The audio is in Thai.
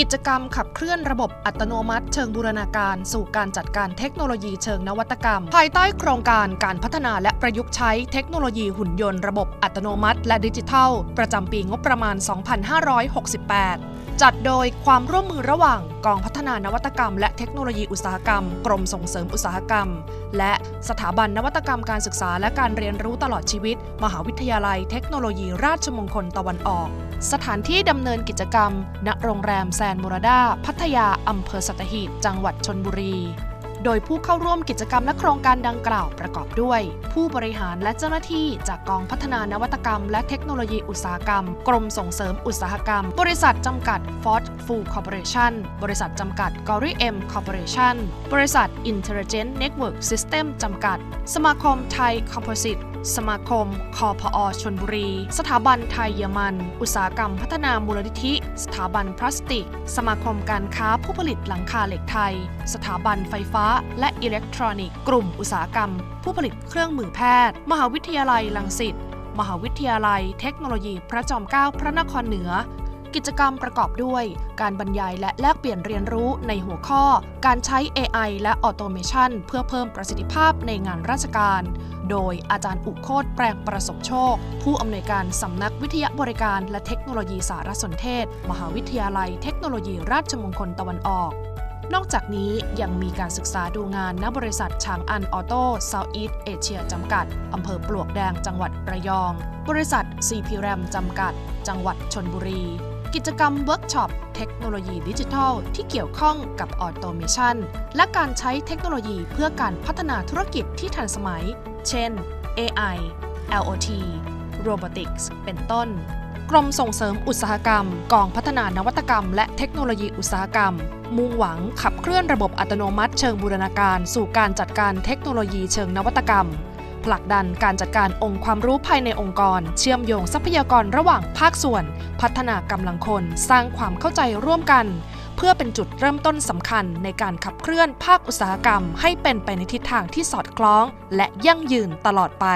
กิจกรรมขับเคลื่อนระบบอัตโนมัติเชิงบูรณาการ สู่การจัดการเทคโนโลยีเชิงนวัตกรรม ภายใต้โครงการการพัฒนาและประยุกต์ใช้เทคโนโลยีหุ่นยนต์ระบบอัตโนมัติ และดิจิทัล ประจำปีงบประมาณ 2568จัดโดยความร่วมมือระหว่างกองพัฒนานวัตกรรม และเทคโนโลยีอุตสาหกรรม กรมส่งเสริมอุตสาหกรรม และสถาบันนวัตกรรมการศึกษาและการเรียนรู้ตลอดชีวิต มหาวิทยาลัย เทคโนโลยีราชมงคลตะวันออก สถานที่ดำเนินกิจกรรม ณ โรงแรมแซนมูราดา พัทยาอำเภอสัตหีบจังหวัดชนบุรี โดยผู้เข้าร่วมกิจกรรมและโครงการดังกล่าวประกอบด้วย ผู้บริหารและเจ้าหน้าที่จากกองพัฒนานวัตกรรม และเทคโนโลยีอุตสาหกรรม กรมส่งเสริมอุตสาหกรรม บริษัทจำกัด Ford Full Corporation บริษัทจำกัด g o r y M Corporation บริษัท Intelligent Network System จำกัด สมาคมไทยคอมโพ สมาคม คอพอชนบุรี สถาบันไทยเยอรมัน อุตสาหกรรมพัฒนามูลนิธิ สถาบันพลาสติก สมาคมการค้าผู้ผลิตหลังคาเหล็กไทย สถาบันไฟฟ้า และอิเล็กทรอนิกส์ กลุ่มอุตสาหกรรม ผู้ผลิตเครื่องมือแพทย์ มหาวิทยาลัยลังสิต มหาวิทยาลัยเทคโนโลยีพระจอมเกล้าพระนครเหนือ กิจกรรมประกอบด้วย การบรรยายและแลกเปลี่ยนเรียนรู้ในหัวข้อ การใช้ AI และออโตเมชันเพื่อเพิ่มประสิทธิภาพในงานราชการ โดยอาจารย์อุโคตแปลงประสบโชค ผู้อำนวยการสำนักวิทยาบริการและเทคโนโลยีสารสนเทศ มหาวิทยาลัยเทคโนโลยีราชมงคลตะวันออกนอกจากนี้ยังมีการศึกษาดูงานณบริษัทช้างอันออโต้เซาท์อีสเอเชียจำกัด อำเภอปลวกแดงจังหวัดระยอง บริษัท CP RAM จำกัด จังหวัดชนบุรี กิจกรรมเวิร์กช็อปเทคโนโลยีดิจิทัล ที่เกี่ยวข้องกับออโตเมชันและการใช้เทคโนโลยีเพื่อการพัฒนาธุรกิจที่ทันสมัย เช่น AI LOT Robotics เป็นต้น กรมส่งเสริมอุตสาหกรรม กองพัฒนานวัตกรรม และเทคโนโลยีอุตสาหกรรม มุ่งหวังขับเคลื่อนระบบอัตโนมัติเชิงบูรณาการ สู่การจัดการเทคโนโลยีเชิงนวัตกรรม ผลักดันการจัดการองค์ความรู้ภายในองค์กร เชื่อมโยงทรัพยากรระหว่างภาคส่วน พัฒนากำลังคน สร้างความเข้าใจร่วมกัน เพื่อเป็นจุดเริ่มต้นสำคัญในการขับเคลื่อนภาคอุตสาหกรรม ให้เป็นไปในทิศทางที่สอดคล้อง และยั่งยืนตลอดไป